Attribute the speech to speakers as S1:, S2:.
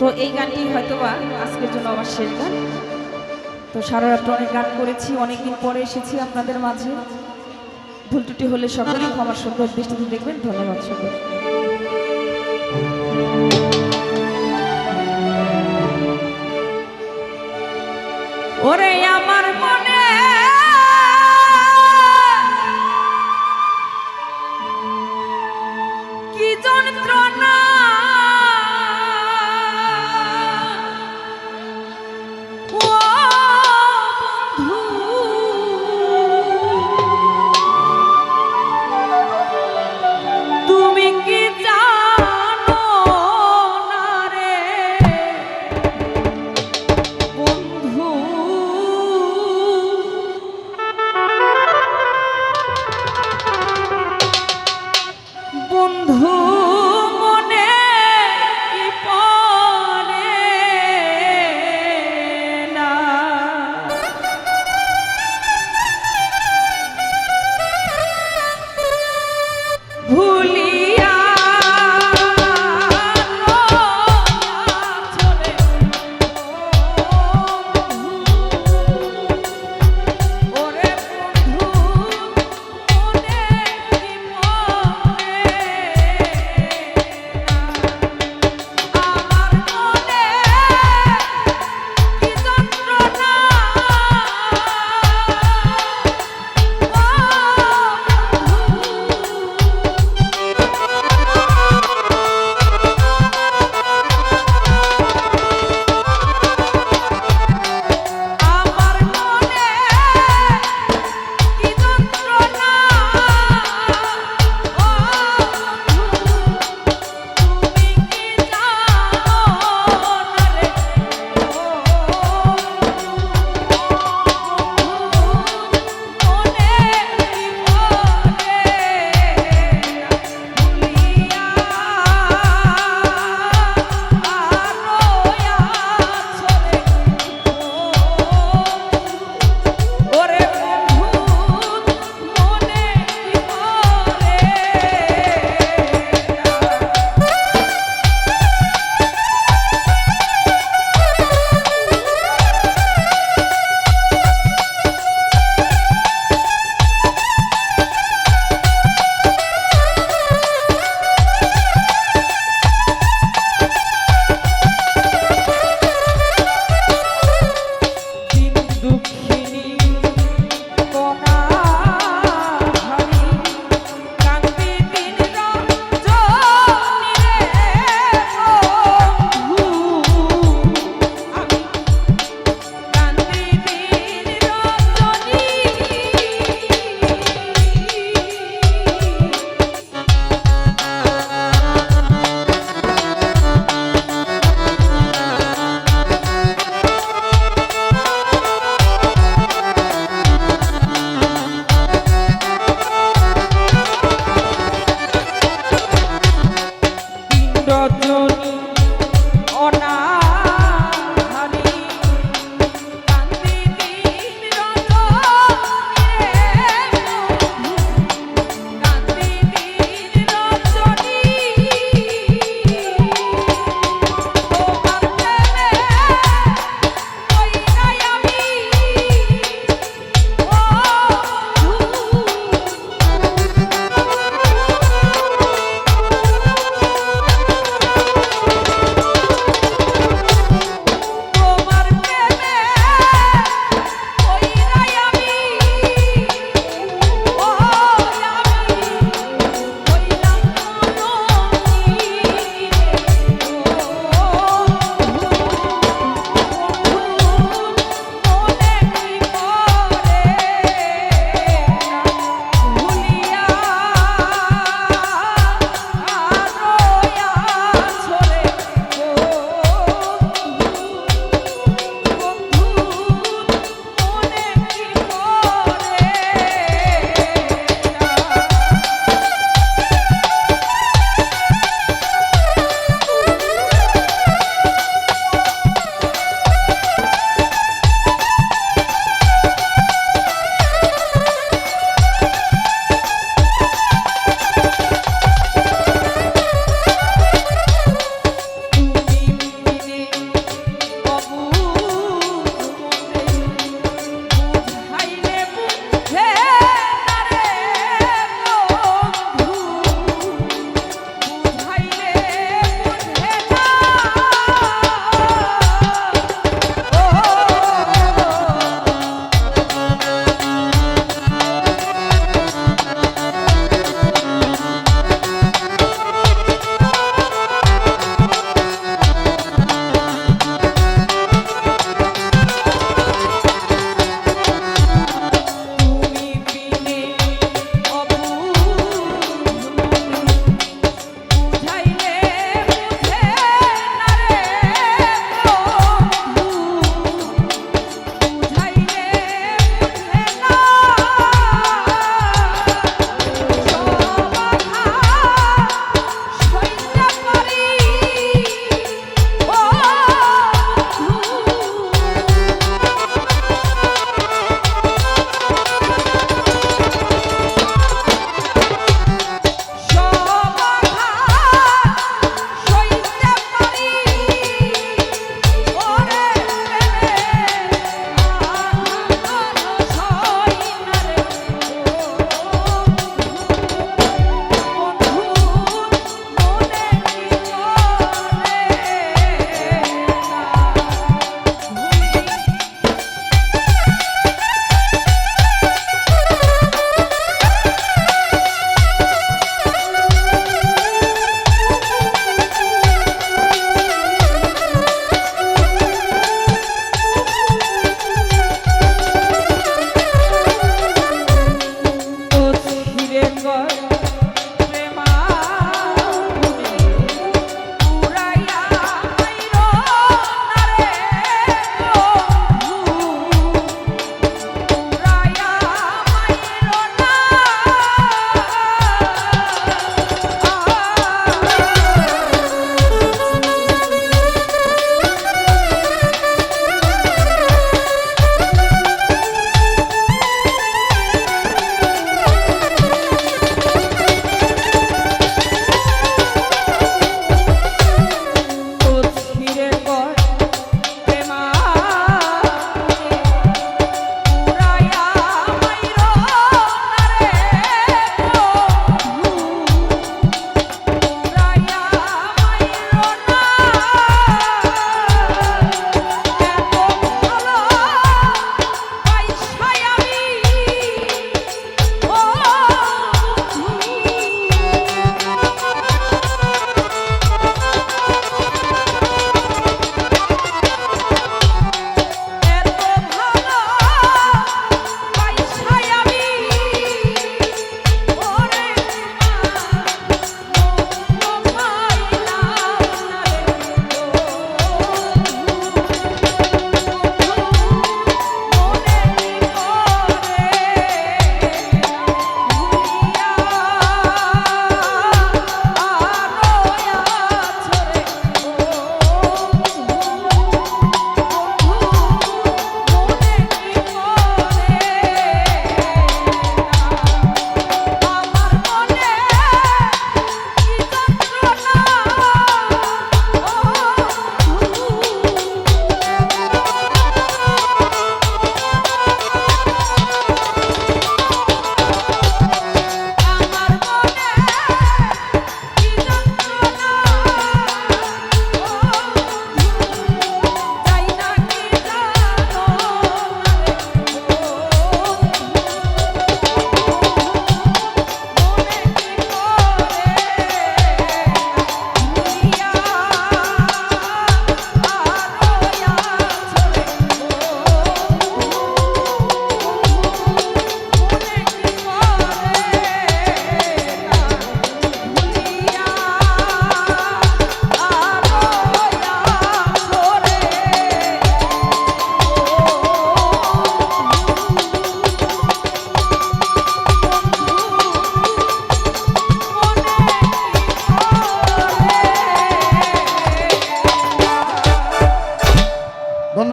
S1: তো এই গানটি হয়তো বা আজকের জন্য আমার শেষ গান। তো সারা রাত্রে অনেক গান করেছি, অনেকদিন পরে এসেছি আপনাদের মাঝে। ভুল ত্রুটি হলে সকলেই আমার সুন্দর দৃষ্টিতে দেখবেন। ধন্যবাদ সকল ওরে আমার